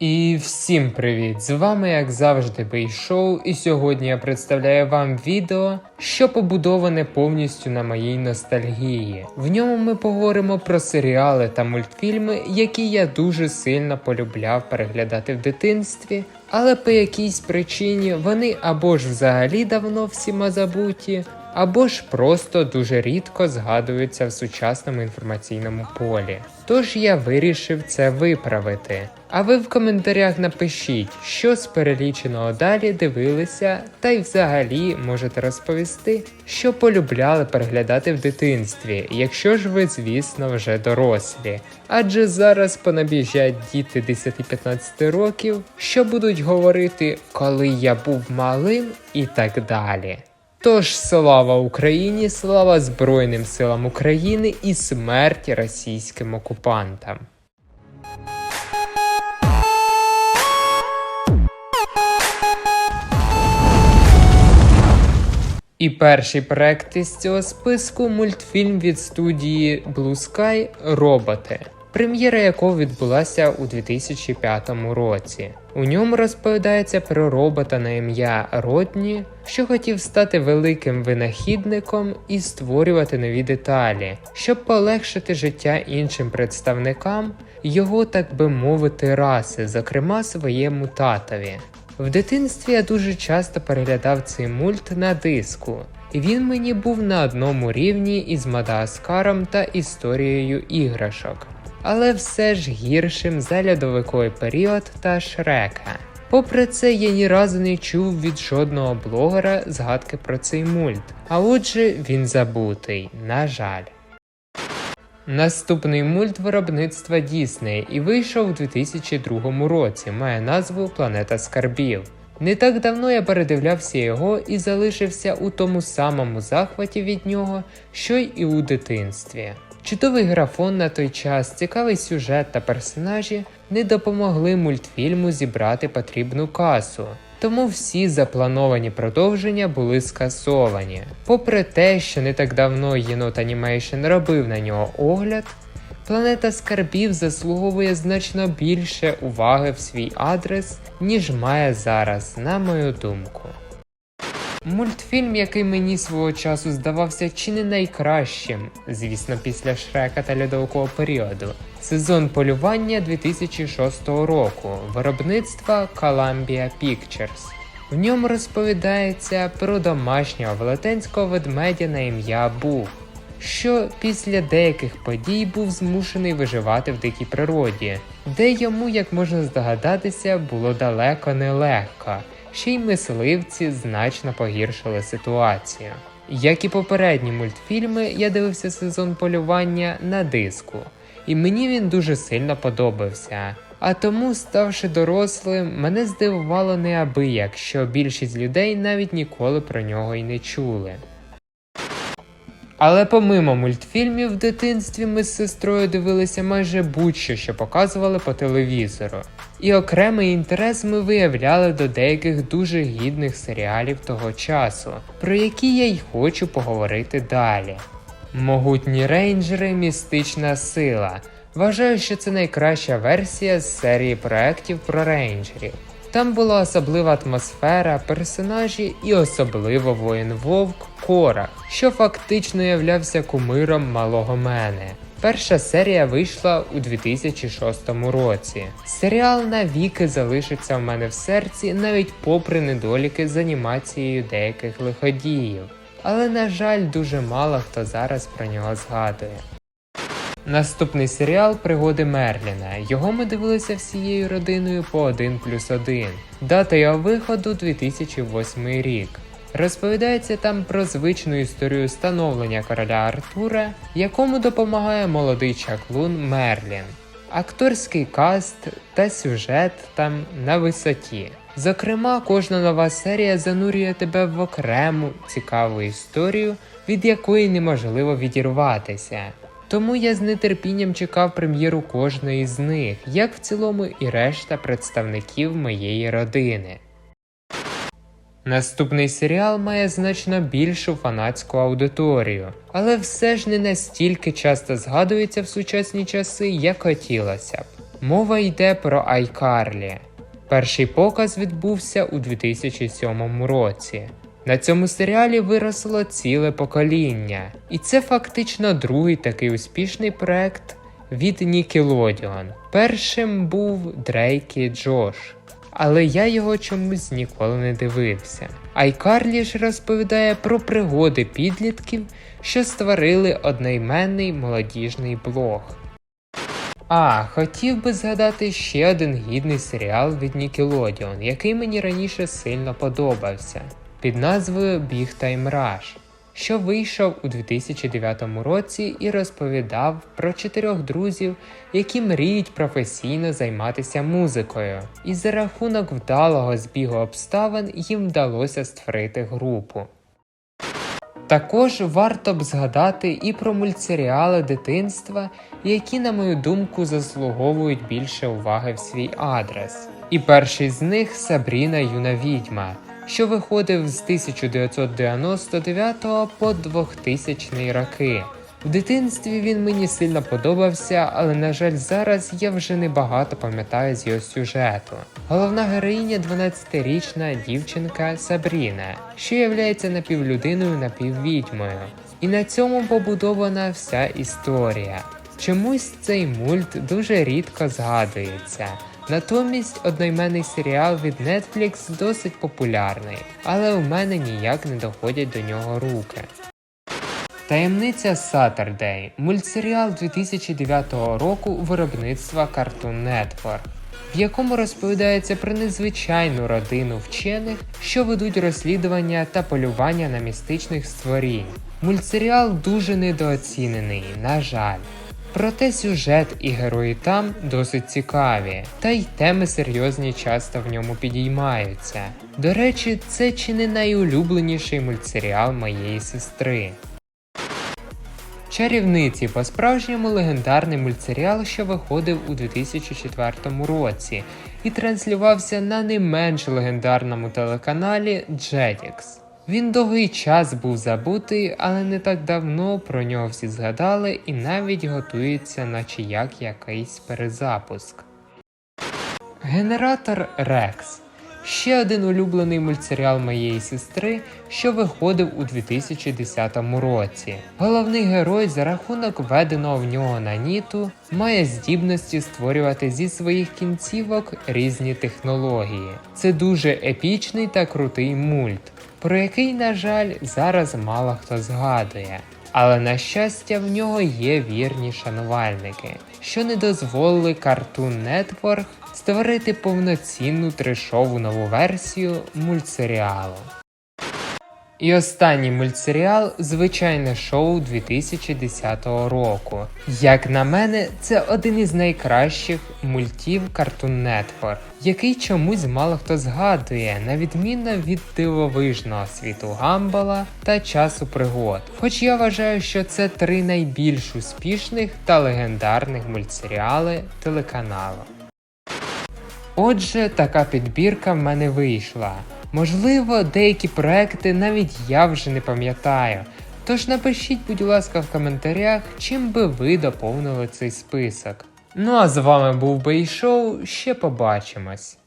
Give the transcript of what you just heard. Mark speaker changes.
Speaker 1: І всім привіт! З вами, як завжди, Бейшоу, і сьогодні я представляю вам відео, що побудоване повністю на моїй ностальгії. В ньому ми поговоримо про серіали та мультфільми, які я дуже сильно полюбляв переглядати в дитинстві, але по якійсь причині вони або ж взагалі давно всіма забуті, або ж просто дуже рідко згадуються в сучасному інформаційному полі. Тож я вирішив це виправити. А ви в коментарях напишіть, що з переліченого далі дивилися, та й взагалі можете розповісти, що полюбляли переглядати в дитинстві, якщо ж ви, звісно, вже дорослі. Адже зараз понабіжать діти 10-15 років, що будуть говорити, коли я був малим і так далі. Тож слава Україні, слава Збройним силам України і смерть російським окупантам. І перший проект із цього списку мультфільм від студії Blue Sky Роботи, прем'єра якого відбулася у 2005 році. У ньому розповідається про робота на ім'я Родні, що хотів стати великим винахідником і створювати нові деталі, щоб полегшити життя іншим представникам його, так би мовити, раси, зокрема своєму татові. В дитинстві я дуже часто переглядав цей мульт на диску, і він мені був на одному рівні із Мадагаскаром та історією іграшок, але все ж гіршим за льодовиковий період та Шрека. Попри це, я ні разу не чув від жодного блогера згадки про цей мульт, а отже, він забутий, на жаль. Наступний мульт виробництва Дісней і вийшов у 2002 році, має назву Планета Скарбів. Не так давно я передивлявся його і залишився у тому самому захваті від нього, що й і у дитинстві. Чудовий графон на той час, цікавий сюжет та персонажі не допомогли мультфільму зібрати потрібну касу. Тому всі заплановані продовження були скасовані. Попри те, що не так давно Єнот Animation робив на нього огляд, планета скарбів заслуговує значно більше уваги в свій адрес, ніж має зараз, на мою думку. Мультфільм, який мені свого часу здавався чи не найкращим, звісно, після Шрека та льодового періоду. Сезон полювання 2006 року виробництва Columbia Pictures. В ньому розповідається про домашнього велетенського ведмедя на ім'я Бух, що після деяких подій був змушений виживати в дикій природі, де йому, як можна здогадатися, було далеко не легко ще й мисливці значно погіршили ситуацію. Як і попередні мультфільми, я дивився сезон полювання на диску, і мені він дуже сильно подобався. А тому, ставши дорослим, мене здивувало неабияк, що більшість людей навіть ніколи про нього й не чули. Але помимо мультфільмів в дитинстві ми з сестрою дивилися майже будь-що, що показували по телевізору. І окремий інтерес ми виявляли до деяких дуже гідних серіалів того часу, про які я й хочу поговорити далі. Могутні рейнджери, містична сила. Вважаю, що це найкраща версія з серії проєктів про рейнджерів. Там була особлива атмосфера, персонажі і особливо воїн Вовк Кора, що фактично являвся кумиром малого мене. Перша серія вийшла у 2006 році. Серіал навіки залишиться в мене в серці, навіть попри недоліки з анімацією деяких лиходіїв. Але, на жаль, дуже мало хто зараз про нього згадує. Наступний серіал Пригоди Мерліна. Його ми дивилися всією родиною по 1 плюс 1. Дата його виходу 2008 рік. Розповідається там про звичну історію становлення короля Артура, якому допомагає молодий чаклун Мерлін. Акторський каст та сюжет там на висоті. Зокрема, кожна нова серія занурює тебе в окрему цікаву історію, від якої неможливо відірватися. Тому я з нетерпінням чекав прем'єру кожної з них, як в цілому і решта представників моєї родини. Наступний серіал має значно більшу фанатську аудиторію, але все ж не настільки часто згадується в сучасні часи, як хотілося б. Мова йде про iCarly. Перший показ відбувся у 2007 році. На цьому серіалі виросло ціле покоління, і це фактично другий такий успішний проект від Nickelodeon. Першим був Дрейк і Джош, але я його чомусь ніколи не дивився. iCarly ж розповідає про пригоди підлітків, що створили одноіменний молодіжний блог. А, хотів би згадати ще один гідний серіал від Nickelodeon, який мені раніше сильно подобався, під назвою Big Time Rush, що вийшов у 2009 році і розповідав про чотирьох друзів, які мріють професійно займатися музикою. І за рахунок вдалого збігу обставин їм вдалося створити групу. Також варто б згадати і про мультсеріали дитинства, які, на мою думку, заслуговують більше уваги в свій адрес. І перший з них Сабріна Юна Відьма, що виходив з 1999 по 2000 роки. В дитинстві він мені сильно подобався, але на жаль, зараз я вже не багато пам'ятаю з його сюжету. Головна героїня 12-річна дівчинка Сабріна, що являється напівлюдиною напіввідьмою. І на цьому побудована вся історія. Чомусь цей мульт дуже рідко згадується. Натомість одноіменний серіал від Netflix досить популярний, але у мене ніяк не доходять до нього руки. Таємниця Saturday – мультсеріал 2009 року виробництва Cartoon Network, в якому розповідається про незвичайну родину вчених, що ведуть розслідування та полювання на містичних створінь. Мультсеріал дуже недооцінений, на жаль. Проте сюжет і герої там досить цікаві, та й теми серйозні часто в ньому підіймаються. До речі, це чи не найулюбленіший мультсеріал моєї сестри. Чарівниці по-справжньому легендарний мультсеріал, що виходив у 2004 році і транслювався на не менш легендарному телеканалі Jetix. Він довгий час був забутий, але не так давно про нього всі згадали і навіть готується, наче як якийсь перезапуск. Генератор Рекс ще один улюблений мультсеріал моєї сестри, що виходив у 2010 році. Головний герой за рахунок введеного в нього наніту має здібності створювати зі своїх кінцівок різні технології. Це дуже епічний та крутий мульт, про який, на жаль, зараз мало хто згадує. Але на щастя, в нього є вірні шанувальники, що не дозволили Cartoon Network створити повноцінну трешову нову версію мультсеріалу. І останній мультсеріал звичайне шоу 2010 року. Як на мене, це один із найкращих мультів Cartoon Network, який чомусь мало хто згадує, на відміну від дивовижного світу Гамбала та часу пригод. Хоч я вважаю, що це три найбільш успішних та легендарних мультсеріали телеканалу. Отже, така підбірка в мене вийшла. Можливо, деякі проекти навіть я вже не пам'ятаю. Тож напишіть, будь ласка, в коментарях, чим би ви доповнили цей список. Ну а з вами був Бейшоу, ще побачимось.